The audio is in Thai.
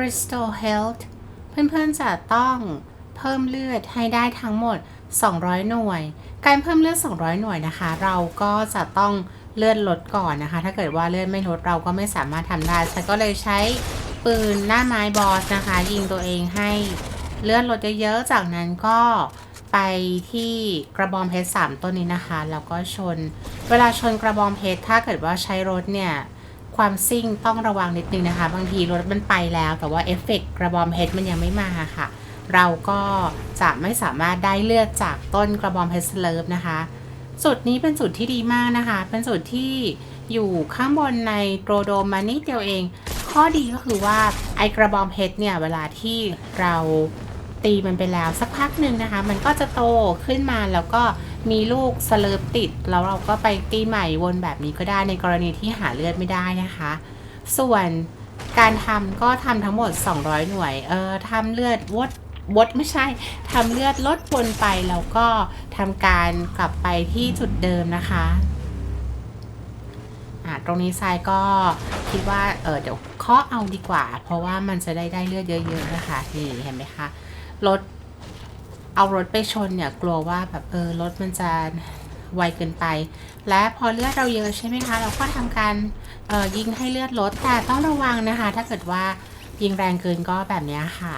Restore Health เพื่อนๆจะต้องเพิ่มเลือดให้ได้ทั้งหมด 200 หน่วย การเพิ่มเลือด 200 หน่วยนะคะ เราก็จะต้องเลือดลดก่อนนะคะ ถ้าเกิดว่าเลือดไม่ลดเราก็ไม่สามารถทำได้ฉันก็เลยใช้ปืนหน้าไม้บอสนะคะ ยิงตัวเองให้เลือดลดเยอะๆ จากนั้นก็ไปที่กระบองเพชรสามต้นนี้นะคะ แล้วก็ชน เวลาชนกระบองเพชรถ้าเกิดว่าใช้รถเนี่ย ความซิ่งต้องระวังนิดนึงนะคะ บางทีรถมันไปแล้ว แต่ว่าเอฟเฟกต์กระบองเพชรมันยังไม่มาค่ะ เราก็จะไม่สามารถได้เลือดจากต้นกระบองเพชรสเลิฟนะคะจุดนี้เป็นจุดที่ดีมากนะคะ เป็นจุดที่อยู่ข้างบนในโกรโดมานิดเดียวเอง ข้อดีก็คือว่าไอกระบองเพชรเนี่ย เวลาที่เราตีมันไปแล้วสักพักหนึ่งนะคะ มันก็จะโตขึ้นมาแล้วก็ มีลูกสเลิฟติด แล้วเราก็ไปตีใหม่วนแบบนี้ก็ได้ในกรณีที่หาเลือดไม่ได้นะคะ ส่วนการทำก็ทำทั้งหมด 200 หน่วย เออทำเลือดวดวดไม่ใช่ทำเลือดลดวนไปแล้วก็ทำการกลับไปที่จุดเดิมนะคะอะตรงนี้ทรายก็คิดว่าเออเดี๋ยวเคาะเอาดีกว่า เพราะว่ามันจะได้ได้เลือดเยอะ ๆ นะคะ นี่เห็นไหมคะรถ เอารถไปชนเนี่ยกลัวว่าแบบเออรถมันจะไวเกินไป และพอเลือดเราเยอะใช่ไหมคะ เราก็ทำการออยิงให้เลือดลดแต่ต้องระวังนะคะ ถ้าเกิดว่ายิงแรงเกินก็แบบนี้ค่ะ